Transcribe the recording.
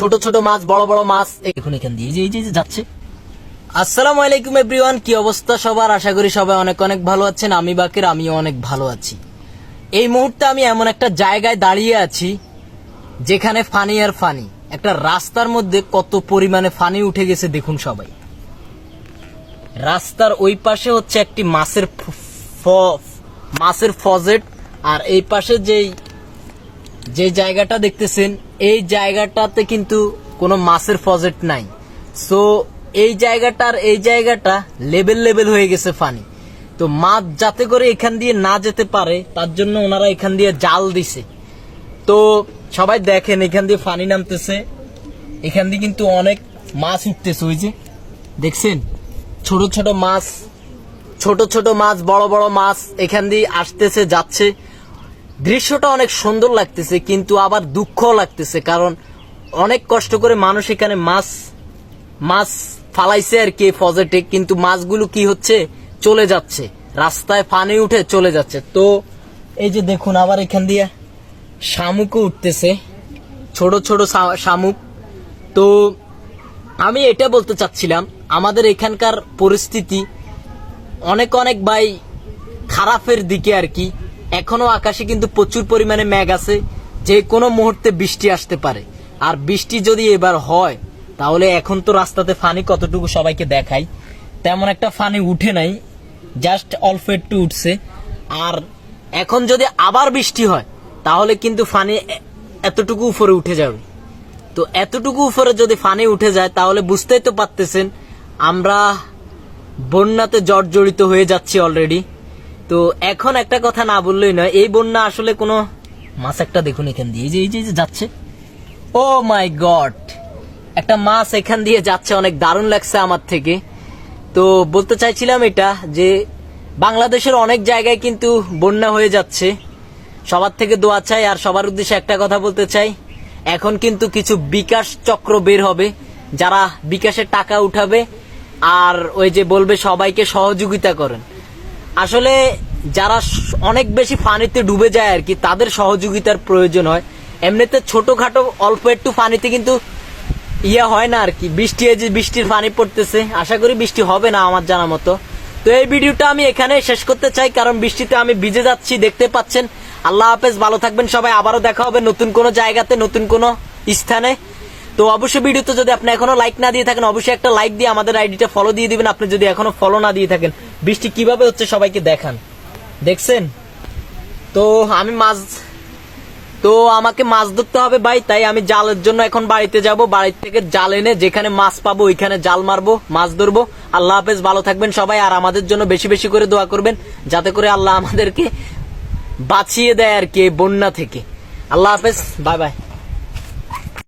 ছোট ছোট মাছ, বড় বড় মাছ। এখন এখান দিয়ে এই যে এই যে যাচ্ছে। আসসালামু আলাইকুম এভরিওয়ান কি অবস্থা সবার? আশা করি সবাই অনেক অনেক ভালো আছেন। আমি বাকের, আমিও অনেক ভালো আছি। এই মুহূর্তে আমি এমন একটা জায়গায় দাঁড়িয়ে আছি, যেখানে ফানি আর ফানি একটা রাস্তার মধ্যে কত পরিমাণে ফানি উঠে গেছে দেখুন সবাই। রাস্তার ওই পাশে হচ্ছে একটি মাছের মাছের ফজেট, আর এই পাশে যেই, যে জায়গাটা দেখতেছেন এই জায়গাটাতে কিন্তু কোনো মাছের ফজেট নাই। সো এই জায়গাটার এই জায়গাটা লেভেল লেভেল হয়ে গেছে ফানি তো মাছ যাতে করে এখান দিয়ে না যেতে পারে, তার জন্য ওনারা এখান দিয়ে জাল দিছে। তো সবাই দেখেন, এখান দিয়ে ফানি নামতেছে। এখান দিয়ে কিন্তু অনেক মাছ উঠতেছে, ওই যে দেখছেন? ছোট ছোট মাছ, ছোট ছোট মাছ, বড় বড় মাছ এখান দিয়ে আসতেছে, যাচ্ছে। দৃশ্যটা অনেক সুন্দর লাগতেছে, কিন্তু আবার দুঃখও লাগতেছে, কারণ অনেক কষ্ট করে মানুষ এখানে মাছ মাছ ফালাইছে আর কি ফজেটে, কিন্তু মাছগুলো কি হচ্ছে? চলে যাচ্ছে। রাস্তায় ফানে উঠে চলে যাচ্ছে। তো এই যে দেখুন, আবার এখান দিয়ে শামুকও উঠতেছে। ছোট ছোট শামুক। তো আমি এটা বলতে চাচ্ছিলাম, আমাদের এখানকার পরিস্থিতি অনেক অনেক ভাই খারাপের দিকে আর কি এখনও আকাশে কিন্তু প্রচুর পরিমাণে মেঘ আছে, যে কোনো মুহূর্তে বৃষ্টি আসতে পারে। আর বৃষ্টি যদি এবার হয়, তাহলে এখন তো রাস্তাতে ফানি কতটুকু সবাইকে দেখাই। তেমন একটা ফানি উঠে নাই জাস্ট অল্প একটু উঠছে। আর এখন যদি আবার বৃষ্টি হয়, তাহলে কিন্তু ফানি এতটুকু উপরে উঠে যাবে। তো এতটুকু উপরে যদি ফানি উঠে যায়, তাহলে বুঝতেই তো পারতেছেন, আমরা বন্যাতে জর্জরিত হয়ে যাচ্ছি অলরেডি তো এখন একটা কথা না বললেই নয়, এই বন্যা আসলে কোনো মাছ একটা দেখুন এখান দিয়ে, এই যে এই যে যাচ্ছে। ও মাই গড, একটা মাছ এখান দিয়ে যাচ্ছে, অনেক দারুণ লাগছে আমার থেকে। তো বলতে চাইছিলাম এটা যে, বাংলাদেশের অনেক জায়গায় কিন্তু বন্যা হয়ে যাচ্ছে। সবার থেকে দোয়া চাই আর সবার উদ্দেশ্যে একটা কথা বলতে চাই। এখন কিন্তু কিছু বিকাশ চক্র বের হবে, যারা বিকাশের টাকা উঠাবে আর ওই যে বলবে সবাইকে সহযোগিতা করেন। আসলে যারা অনেক বেশি পানিতে ডুবে যায় আর কি, তাদের সহযোগিতার প্রয়োজন হয়। এমনিতে ছোটখাটো অল্প একটু পানিতে কিন্তু ইয়ে হয় না আর কি। বৃষ্টি যে বৃষ্টির পানি পড়তেছে, আশা করি বৃষ্টি হবে না আমার জানা মতো। তো এই ভিডিওটা আমি এখানে শেষ করতে চাই, কারণ বৃষ্টিতে আমি ভিজে যাচ্ছি, দেখতে পাচ্ছেন। আল্লাহ হাফেজ, ভালো থাকবেন সবাই, আবারও দেখা হবে নতুন কোনো জায়গাতে, নতুন কোনো স্থানে। তো অবশ্যই ভিডিওতে যদি আপনি এখনও লাইক না দিয়ে থাকেন, অবশ্যই একটা লাইক দিয়ে আমাদের আইডিটা ফলো দিয়ে দিবেন। আপনি যদি এখনও ফলো না দিয়ে থাকেন বৃষ্টি কীভাবে হচ্ছে সবাইকে দেখান। দেখছেন? তো আমি মাছ, তো আমাকে মাছ ধরতে হবে ভাই, তাই আমি জালের জন্য এখন বাড়িতে যাব। বাড়ি থেকে জাল এনে যেখানে মাছ পাবো ওইখানে জাল মারবো, মাছ ধরবো। আল্লাহ হাফেজ, ভালো থাকবেন সবাই, আর আমাদের জন্য বেশি বেশি করে দোয়া করবেন, যাতে করে আল্লাহ আমাদেরকে বাঁচিয়ে দেয় আর কি বন্যা থেকে। আল্লাহ হাফেজ, বাই বাই।